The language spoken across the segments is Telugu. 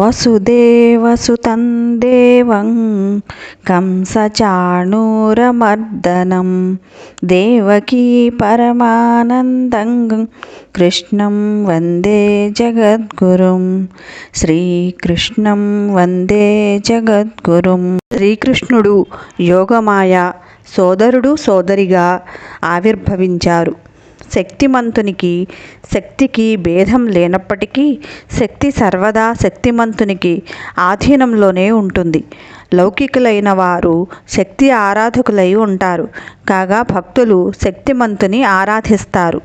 వసుదేవసుతం దేవం కంసచాణూరమర్దనం దేవకీ పరమానందం కృష్ణం వందే జగద్గురుం శ్రీకృష్ణం వందే జగద్గురుం శ్రీకృష్ణుడు యోగమాయ సోదరుడు సోదరిగా ఆవిర్భవించారు. శక్తిమంతునికి శక్తికి భేదం లేనప్పటికీ శక్తి సర్వదా శక్తిమంతునికి ఆధీనంలోనే ఉంటుంది. లౌకికులైన వారు శక్తి ఆరాధకులై ఉంటారు. కాగా భక్తులు శక్తిమంతుని ఆరాధిస్తారు.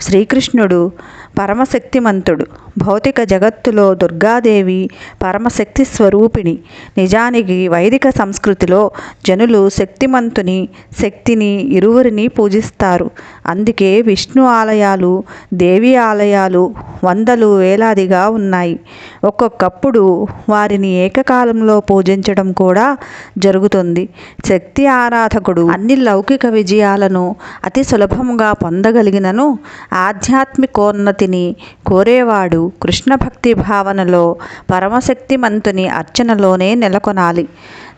శ్రీకృష్ణుడు పరమశక్తిమంతుడు భౌతిక జగత్తులో దుర్గాదేవి పరమశక్తి స్వరూపిణి. నిజానికి వైదిక సంస్కృతిలో జనులు శక్తిమంతుని శక్తిని ఇరువురిని పూజిస్తారు. అందుకే విష్ణు ఆలయాలు దేవి ఆలయాలు వందలు వేలాదిగా ఉన్నాయి. ఒక్కొక్కప్పుడు వారిని ఏకకాలంలో పూజించడం కూడా జరుగుతుంది. శక్తి ఆరాధకుడు అన్ని లౌకిక విజయాలను అతి సులభంగా పొందగలిగినను ఆధ్యాత్మికోన్నతి ఆధ్యాత్మికోన్నతిని కోరేవాడు కృష్ణ భక్తి భావనలో పరమశక్తిమంతుని అర్చనలోనే నెలకొనాలి.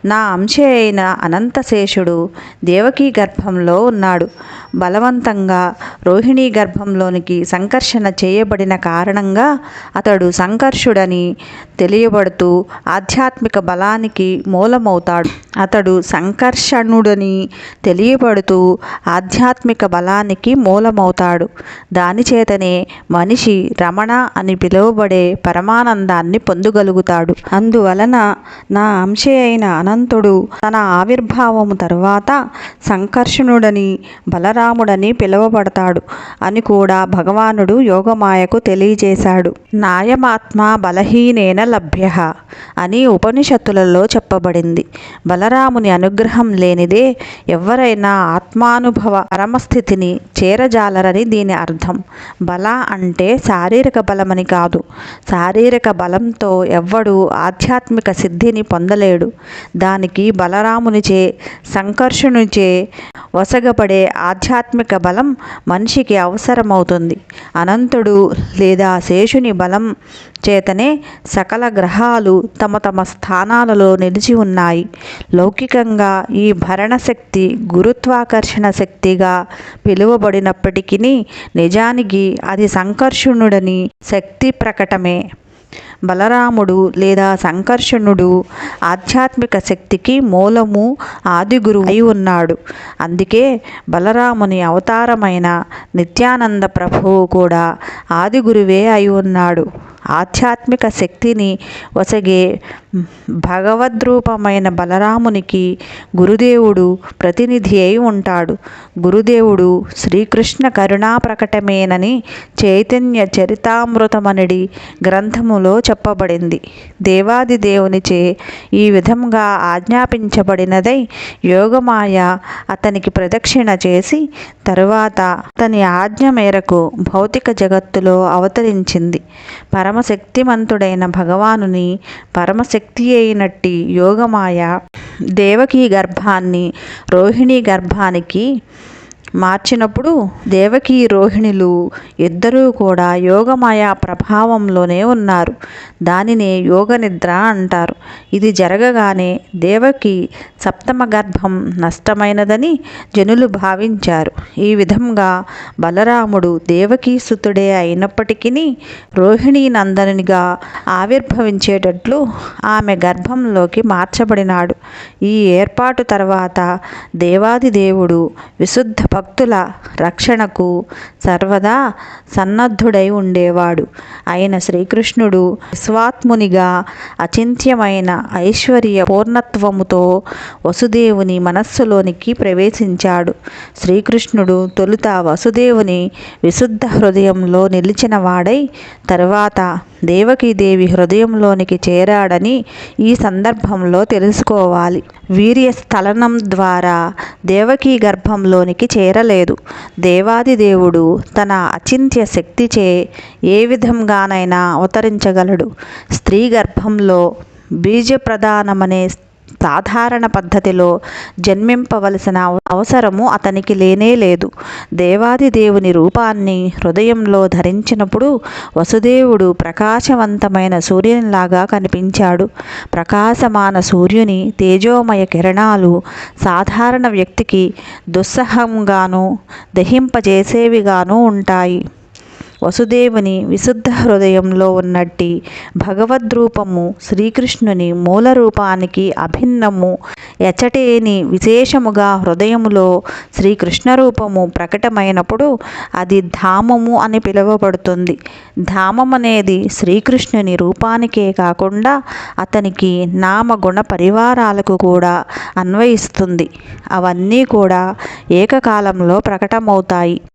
నా అంశే అయిన అనంతశేషుడు దేవకీ గర్భంలో ఉన్నాడు. బలవంతంగా రోహిణి గర్భంలోనికి సంకర్షణ చేయబడిన కారణంగా అతడు సంకర్షుడని తెలియబడుతూ ఆధ్యాత్మిక బలానికి మూలమవుతాడు. అతడు సంకర్షణుడని తెలియబడుతూ ఆధ్యాత్మిక బలానికి మూలమవుతాడు. దానిచేతనే మనిషి రమణ అని పిలువబడే పరమానందాన్ని పొందగలుగుతాడు. అందువలన నా అంశే అయిన అనంతుడు తన ఆవిర్భావము తర్వాత సంకర్షణుడని బలరాముడని పిలువబడతాడు. అని కూడా భగవానుడు యోగమాయకు తెలియజేశాడు. నాయమాత్మ బలహీనేన లభ్య అని ఉపనిషత్తులలో చెప్పబడింది. బలరాముని అనుగ్రహం లేనిదే ఎవరైనా ఆత్మానుభవ పరమస్థితిని చేరజాలరని దీని అర్థం. బల అంటే శారీరక బలమని కాదు. శారీరక బలంతో ఎవ్వడు ఆధ్యాత్మిక సిద్ధిని పొందలేడు. దానికి బలరామునిచే సంకర్షణునిచే వసగబడే ఆధ్యాత్మిక బలం మనిషికి అవసరమవుతుంది. అనంతుడు లేదా శేషుని బలం చేతనే సకల గ్రహాలు తమ తమ స్థానాలలో నిలిచి ఉన్నాయి. లౌకికంగా ఈ భరణ శక్తి గురుత్వాకర్షణ శక్తిగా పిలువబడినప్పటికీ నిజానికి అది సంకర్షణుడని శక్తి ప్రకటమే. బలరాముడు లేదా సంకర్షణుడు ఆధ్యాత్మిక శక్తికి మూలము ఆదిగురు అయి ఉన్నాడు. అందుకే బలరాముని అవతారమైన నిత్యానంద ప్రభువు కూడా ఆదిగురువే అయి ఉన్నాడు. ఆధ్యాత్మిక శక్తిని వసగే భగవద్రూపమైన బలరామునికి గురుదేవుడు ప్రతినిధి అయి ఉంటాడు. గురుదేవుడు శ్రీకృష్ణ కరుణా ప్రకటమేనని చైతన్య చరితామృతమనడి గ్రంథములో చెప్పబడింది. దేవాది దేవునిచే ఈ విధంగా ఆజ్ఞాపించబడినదై యోగమాయ అతనికి ప్రదక్షిణ చేసి తరువాత అతని ఆజ్ఞ మేరకు భౌతిక జగత్తులో అవతరించింది. పరమశక్తిమంతుడైన భగవానుని పరమశక్తి అయినట్టి యోగమాయ దేవకీ గర్భాన్ని రోహిణీ గర్భానికి మార్చినప్పుడు దేవకి రోహిణులు ఇద్దరూ కూడా యోగమాయ ప్రభావంలోనే ఉన్నారు. దానినే యోగ నిద్ర అంటారు. ఇది జరగగానే దేవకి సప్తమ గర్భం నష్టమైనదని జనులు భావించారు. ఈ విధంగా బలరాముడు దేవకీ సుతుడే అయినప్పటికీ రోహిణీ నందనునిగా ఆవిర్భవించేటట్లు ఆమె గర్భంలోకి మార్చబడినాడు. ఈ ఏర్పాటు తర్వాత దేవాది దేవుడు విశుద్ధ భక్తుల రక్షణకు సర్వదా సన్నద్ధుడై ఉండేవాడు. ఆయన శ్రీకృష్ణుడు స్వాత్మునిగా అచింత్యమైన ఐశ్వర్య పూర్ణత్వముతో వసుదేవుని మనస్సులోనికి ప్రవేశించాడు. శ్రీకృష్ణుడు తొలుత వసుదేవుని విశుద్ధ హృదయంలో నిలిచిన వాడై తరువాత దేవకీదేవి హృదయంలోనికి చేరాడని ఈ సందర్భంలో తెలుసుకోవాలి. వీర్య స్థలనం ద్వారా దేవకీ గర్భంలోనికి చేరలేదు. దేవాది దేవుడు తన అచింత్య శక్తిచే ఏ విధంగానైనా అవతరించగలడు. స్త్రీ గర్భంలో బీజ ప్రధానమనే సాధారణ పద్ధతిలో జన్మింపవలసిన అవసరము అతనికి లేనే లేదు. దేవాది దేవుని రూపాన్ని హృదయంలో ధరించినప్పుడు వసుదేవుడు ప్రకాశవంతమైన సూర్యునిలాగా కనిపించాడు. ప్రకాశమాన సూర్యుని తేజోమయ కిరణాలు సాధారణ వ్యక్తికి దుస్సహంగాను దహింపజేసేవిగాను ఉంటాయి. వసుదేవుని విశుద్ధ హృదయంలో ఉన్నట్టి భగవద్రూపము శ్రీకృష్ణుని మూల రూపానికి అభిన్నము. ఎచటేని విశేషముగా హృదయములో శ్రీకృష్ణ రూపము ప్రకటమైనప్పుడు అది ధామము అని పిలువబడుతుంది. ధామం అనేది శ్రీకృష్ణుని రూపానికే కాకుండా అతనికి నామగుణ పరివారాలకు కూడా అన్వయిస్తుంది. అవన్నీ కూడా ఏకకాలంలో ప్రకటమవుతాయి.